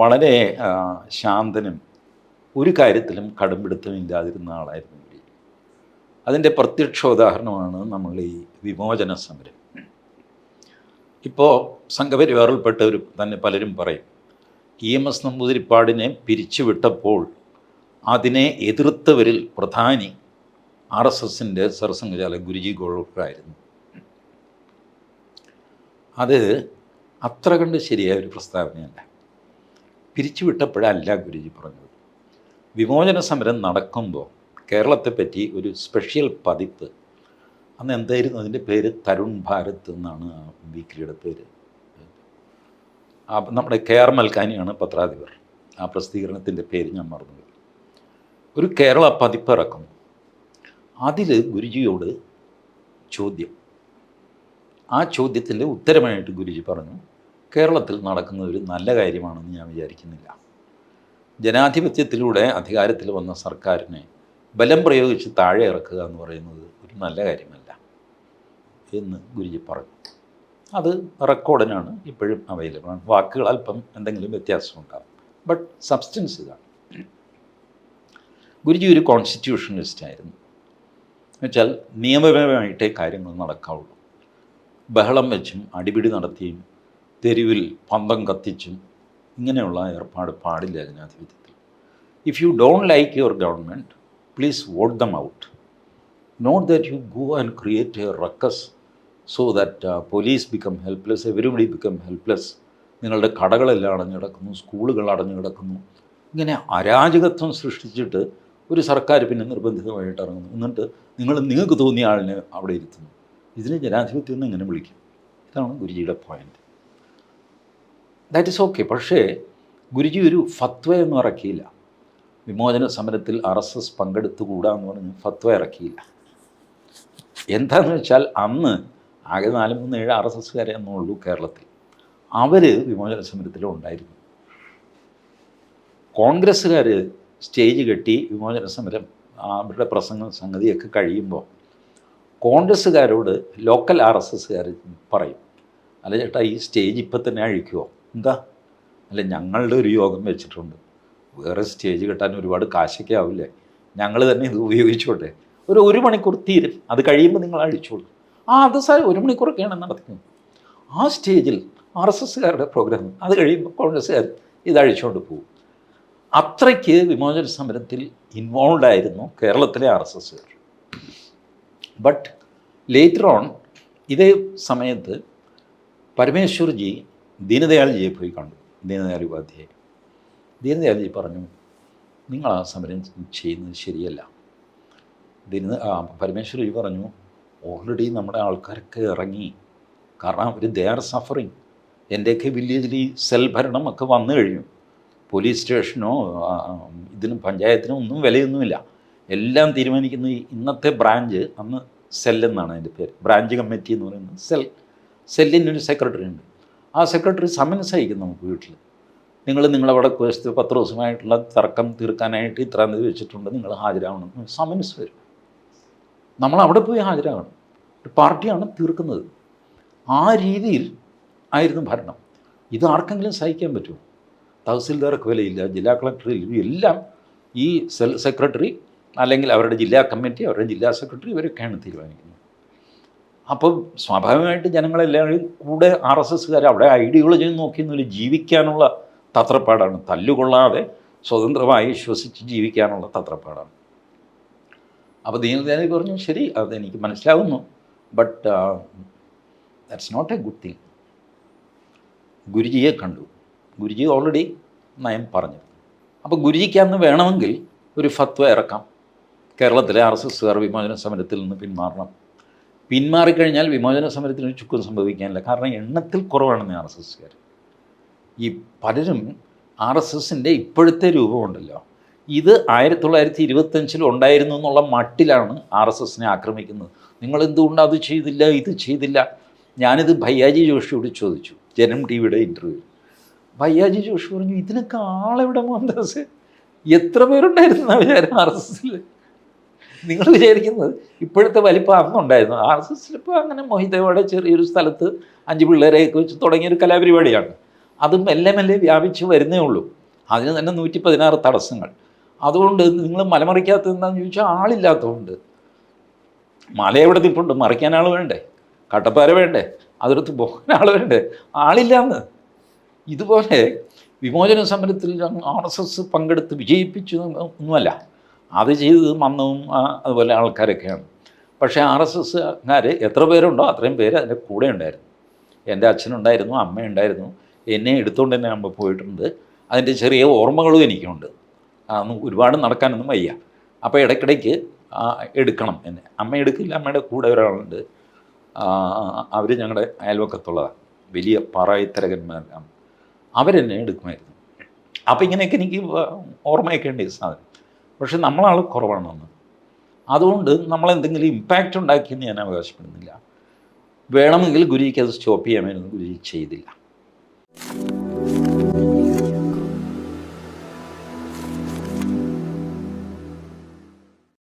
വളരെ ശാന്തനും ഒരു കാര്യത്തിലും കടുംപിടുത്തം ഇല്ലാതിരുന്ന ആളായിരുന്നു ഗുരുജി അതിന്റെ പ്രത്യക്ഷോദാഹരണമാണ് നമ്മൾ ഈ വിമോചന സമരം. ഇപ്പോൾ സംഘപരിവാറിൽപ്പെട്ടവർ തന്നെ പലരും പറയും ഇ എം എസ് നമ്പൂതിരിപ്പാടിനെ പിരിച്ചുവിട്ടപ്പോൾ അതിനെ എതിർത്തവരിൽ പ്രധാനി ആർ എസ് എസിന്റെ സർസംഘചാലകൻ ഗുരുജി ഗോൾക്കായിരുന്നു അത് അത്ര കണ്ട് ശരിയായ ഒരു പ്രസ്താവനയല്ല. പിരിച്ചുവിട്ടപ്പോഴല്ല ഗുരുജി പറഞ്ഞത്. വിമോചന സമരം നടക്കുമ്പോൾ കേരളത്തെപ്പറ്റി ഒരു സ്പെഷ്യൽ പതിപ്പ്. അന്ന് എന്തായിരുന്നു അതിന്റെ പേര്? തരുൺ ഭാരത് എന്നാണ് ആ വീക്കിലിയുടെ പേര്. നമ്മുടെ കെ ആർ മൽക്കാനിയാണ് പത്രാധിപർ. ആ പ്രസിദ്ധീകരണത്തിന്റെ പേര് ഞാൻ മറന്നുപോയി. ഒരു കേരള പതിപ്പ് ഇറക്കും അതിൽ ഗുരുജിയോട് ചോദ്യം. ആ ചോദ്യത്തിന്റെ ഉത്തരമായിട്ട് ഗുരുജി പറഞ്ഞു. കേരളത്തിൽ നടക്കുന്ന ഒരു നല്ല കാര്യമാണെന്ന് ഞാൻ വിചാരിക്കുന്നില്ല. ജനാധിപത്യത്തിലൂടെ അധികാരത്തിൽ വന്ന സർക്കാരിനെ ബലം പ്രയോഗിച്ച് താഴെ ഇറക്കുക എന്ന് പറയുന്നത് ഒരു നല്ല കാര്യമല്ല എന്ന് ഗുരുജി പറഞ്ഞു. അത് റെക്കോർഡിനാണ് ഇപ്പോഴും അവൈലബിൾ ആണ്. വാക്കുകൾ അല്പം എന്തെങ്കിലും വ്യത്യാസമുണ്ടാകും ബട്ട് സബ്സ്റ്റൻസ് ഇതാണ്. ഗുരുജി ഒരു കോൺസ്റ്റിറ്റ്യൂഷനിസ്റ്റ് ആയിരുന്നു. എന്നുവെച്ചാൽ നിയമപരമായിട്ടേ കാര്യങ്ങൾ നടക്കാവുള്ളൂ. ബഹളം വെച്ചും അടിപിടി നടത്തിയും തെരുവിൽ പന്തം കത്തിച്ചും ഇങ്ങനെയുള്ള ഏർപ്പാട് പാടില്ല ജനാധിപത്യത്തിൽ. If you don't like your government please vote them out not that you go and create a ruckus so that police become helpless everybody become helpless നിങ്ങളുടെ കടകളെല്ലാം അടഞ്ഞു കിടക്കുന്നു സ്കൂളുകൾ അടഞ്ഞു കിടക്കുന്നു ഇങ്ങനെ അരാജകത്വം സൃഷ്ടിച്ചിട്ട് ഒരു സർക്കാർ പിന്നെ നിർബന്ധിതമായിട്ട് ഇറങ്ങുന്നു. എന്നിട്ട് നിങ്ങൾ നിങ്ങൾക്ക് തോന്നിയ ആളിനെ അവിടെ ഇരുത്തുന്നു. ഇതിനെ ജനാധിപത്യം എന്ന് ഇങ്ങനെ വിളിക്കും? ഇതാണ് ഗുരുജിയുടെ പോയിന്റ് ദാറ്റ് ഇസ് ഓക്കെ പക്ഷേ ഗുരുജി ഒരു ഫത്വയൊന്നും ഇറക്കിയില്ല. വിമോചന സമരത്തിൽ ആർ എസ് എസ് പങ്കെടുത്തുകൂടാ എന്ന് പറഞ്ഞ് ഫത്വ ഇറക്കിയില്ല. എന്താണെന്ന് വെച്ചാൽ അന്ന് ആകെ നാല് മൂന്ന് ഏഴ് ആർ എസ് എസ്കാരെ എന്നുള്ളൂ കേരളത്തിൽ. അവർ വിമോചന സമരത്തിലും ഉണ്ടായിരുന്നു. കോൺഗ്രസ്സുകാർ സ്റ്റേജ് കെട്ടി വിമോചന സമരം അവരുടെ പ്രസംഗം സംഗതിയൊക്കെ കഴിയുമ്പോൾ കോൺഗ്രസ്സുകാരോട് ലോക്കൽ ആർ എസ് എസ്സുകാർ പറയും അല്ല ചേട്ടാ ഈ സ്റ്റേജ് ഇപ്പം തന്നെ അഴിക്കുമോ എന്താ? അല്ല ഞങ്ങളുടെ ഒരു യോഗം വെച്ചിട്ടുണ്ട്. വേറെ സ്റ്റേജ് കെട്ടാൻ ഒരുപാട് കാശൊക്കെ ആവില്ലേ? ഞങ്ങൾ തന്നെ ഇത് ഉപയോഗിച്ചോട്ടെ. ഒരു ഒരു മണിക്കൂർ തീരും അത് കഴിയുമ്പോൾ നിങ്ങൾ അഴിച്ചോളൂ. ആ അത് സാർ ഒരു മണിക്കൂറൊക്കെയാണ് നടക്കുന്നത് ആ സ്റ്റേജിൽ ആർ എസ് എസ്സുകാരുടെ പ്രോഗ്രാം അത് കഴിയുമ്പോൾ കോൺഗ്രസ്സുകാർ ഇത് അഴിച്ചുകൊണ്ട് പോകും അത്രയ്ക്ക് വിമോചന സമരത്തിൽ ഇൻവോൾവ് ആയിരുന്നു കേരളത്തിലെ ആർ എസ് എസ്സുകാർ ബട്ട് ലേറ്റർ ഓൺ ഇതേ സമയത്ത് പരമേശ്വർജി ദീനദയാൽജിയെ പോയി കണ്ടു. ദീനദയാൽ ഉപാധ്യായ ദീനദയാൽജി പറഞ്ഞു നിങ്ങൾ ആ സമരം ചെയ്യുന്നത് ശരിയല്ല. ദീന ആ പരമേശ്വർജി പറഞ്ഞു ഓൾറെഡി നമ്മുടെ ആൾക്കാരൊക്കെ ഇറങ്ങി. കാരണം അവർ ദേ ആർ സഫറിങ് എന്റെയൊക്കെ വില്ലേജിൽ ഈ സെൽ ഭരണം ഒക്കെ വന്നു കഴിഞ്ഞു. പോലീസ് സ്റ്റേഷനോ ഇതിനും പഞ്ചായത്തിനോ ഒന്നും വിലയൊന്നുമില്ല. എല്ലാം തീരുമാനിക്കുന്ന ഇന്നത്തെ ബ്രാഞ്ച് അന്ന് സെല്ലെന്നാണ് അതിന്റെ പേര്. ബ്രാഞ്ച് കമ്മിറ്റി എന്ന് പറയുന്നത് സെൽ സെല്ലിനൊരു സെക്രട്ടറി ഉണ്ട്. ആ സെക്രട്ടറി സമൻസ് അയക്കും നമുക്ക് വീട്ടിൽ. നിങ്ങൾ നിങ്ങളവിടെ പത്ത് ദിവസമായിട്ടുള്ള തർക്കം തീർക്കാനായിട്ട് ഇത്ര തീയതി വെച്ചിട്ടുണ്ട് നിങ്ങൾ ഹാജരാവണം. സമൻസ് വരും. നമ്മൾ അവിടെ പോയി ഹാജരാകണം ഒരു പാർട്ടിയാണ് തീർക്കുന്നത്. ആ രീതിയിൽ ആയിരുന്നു ഭരണം. ഇത് ആർക്കെങ്കിലും സഹിക്കാൻ പറ്റുമോ? തഹസിൽദാർക്ക് വിലയില്ല ജില്ലാ കളക്ടറിൽ എല്ലാം ഈ സെൽ സെക്രട്ടറി അല്ലെങ്കിൽ അവരുടെ ജില്ലാ കമ്മിറ്റി അവരുടെ ജില്ലാ സെക്രട്ടറി ഇവരൊക്കെയാണ് തീരുമാനിക്കുന്നത്. അപ്പോൾ സ്വാഭാവികമായിട്ട് ജനങ്ങളെല്ലാവരും കൂടെ ആർ എസ് എസ്സുകാർ അവിടെ ഐഡിയോളജി നോക്കിയൊന്നുമില്ല ജീവിക്കാനുള്ള തത്രപ്പാടാണ്. തല്ലുകൊള്ളാതെ സ്വതന്ത്രമായി ശ്വസിച്ച് ജീവിക്കാനുള്ള തത്രപ്പാടാണ്. അപ്പോൾ ദീനദയാലി പറഞ്ഞു ശരി അതെനിക്ക് മനസ്സിലാവുന്നു. But that's not a good thing ഗുരുജിയെ കണ്ടു. ഗുരുജി ഓൾറെഡി നയം പറഞ്ഞു. അപ്പോൾ ഗുരുജിക്ക് അന്ന് വേണമെങ്കിൽ ഒരു ഫത്വ ഇറക്കാം. കേരളത്തിലെ ആർ എസ് എസ്സുകാർ വിമോചന സമരത്തിൽ നിന്ന് പിന്മാറണം. പിന്മാറിക്കഴിഞ്ഞാൽ വിമോചന സമരത്തിന് ചുക്കും സംഭവിക്കാനില്ല. കാരണം എണ്ണത്തിൽ കുറവാണെന്ന് ആർ എസ് എസ്സുകാർ ഈ പലരും ആർ എസ് എസിന്റെ ഇപ്പോഴത്തെ രൂപമുണ്ടല്ലോ ഇത് ആയിരത്തി തൊള്ളായിരത്തി ഇരുപത്തഞ്ചിൽ ഉണ്ടായിരുന്നു എന്നുള്ള മട്ടിലാണ് ആർ എസ് എസിനെ ആക്രമിക്കുന്നത്. നിങ്ങൾ എന്തുകൊണ്ട് അത് ചെയ്തില്ല ഇത് ചെയ്തില്ല? ഞാനിത് ഭയ്യാജി ജോഷിയോട് ചോദിച്ചു ജനം ടി വിയുടെ ഇന്റർവ്യൂ ഭയ്യാജി ജോഷി പറഞ്ഞു ഇതിനൊക്കെ ആളെവിടെ മോഹൻദാസ്? എത്ര പേരുണ്ടായിരുന്നു വിചാരം ആർ എസ് എസിൽ നിങ്ങൾ വിചാരിക്കുന്നത് ഇപ്പോഴത്തെ വലിപ്പം അന്നുണ്ടായിരുന്നു. ആർ എസ് എസിൽ ഇപ്പോൾ അങ്ങനെ മൊഹിതയോടെ ചെറിയൊരു സ്ഥലത്ത് അഞ്ച് പിള്ളേരെയൊക്കെ വെച്ച് തുടങ്ങിയൊരു കലാപരിപാടിയാണ്. അത് മെല്ലെ മെല്ലെ വ്യാപിച്ച് വരുന്നേ ഉള്ളൂ. അതിന് തന്നെ നൂറ്റി പതിനാറ് തടസ്സങ്ങൾ. അതുകൊണ്ട് നിങ്ങൾ മലമറിക്കാത്തത് എന്താണെന്ന് ചോദിച്ചാൽ ആളില്ലാത്തതുകൊണ്ട്. മല എവിടെ നിൽപ്പുണ്ട്? മറിക്കാൻ ആൾ വേണ്ടേ? കട്ടപ്പാര വേണ്ടേ? അതിർത്ത് പോകാൻ ആൾ വേണ്ടേ? ആളില്ലാന്ന്. ഇതുപോലെ വിമോചന സമരത്തിൽ ആർ എസ് എസ് പങ്കെടുത്ത് വിജയിപ്പിച്ചു ഒന്നുമല്ല അത് ചെയ്തത് മന്നവും അതുപോലെ ആൾക്കാരൊക്കെയാണ്. പക്ഷേ ആർ എസ് എസ്സുകാർ എത്ര പേരുണ്ടോ അത്രയും പേര് അതിന്റെ കൂടെ ഉണ്ടായിരുന്നു. എന്റെ അച്ഛനുണ്ടായിരുന്നു അമ്മയുണ്ടായിരുന്നു എന്നെ എടുത്തുകൊണ്ട് തന്നെ നമ്മൾ പോയിട്ടുണ്ട്. അതിന്റെ ചെറിയ ഓർമ്മകളും എനിക്കുണ്ട്. അതൊന്നും ഒരുപാട് നടക്കാനൊന്നും വയ്യ. അപ്പോൾ ഇടയ്ക്കിടയ്ക്ക് എടുക്കണം എന്നെ. അമ്മ എടുക്കില്ല അമ്മയുടെ കൂടെ ഒരാളുണ്ട്. അവർ ഞങ്ങളുടെ അയൽവക്കത്തുള്ളതാണ്. വലിയ പറയത്തരകന്മാരാണ്. അവരെന്നെ എടുക്കുമായിരുന്നു. അപ്പോൾ ഇങ്ങനെയൊക്കെ എനിക്ക് ഓർമ്മയൊക്കെ ഉണ്ട് സാധനം. പക്ഷെ നമ്മളാൾ കുറവാണെന്ന്. അതുകൊണ്ട് നമ്മളെന്തെങ്കിലും ഇമ്പാക്റ്റ് ഉണ്ടാക്കിയെന്ന് ഞാൻ അവകാശപ്പെടുന്നില്ല. വേണമെങ്കിൽ ഗുരുജിക്ക് അത് സ്റ്റോപ്പ് ചെയ്യാമായിരുന്നു ഗുരുജി ചെയ്തില്ല.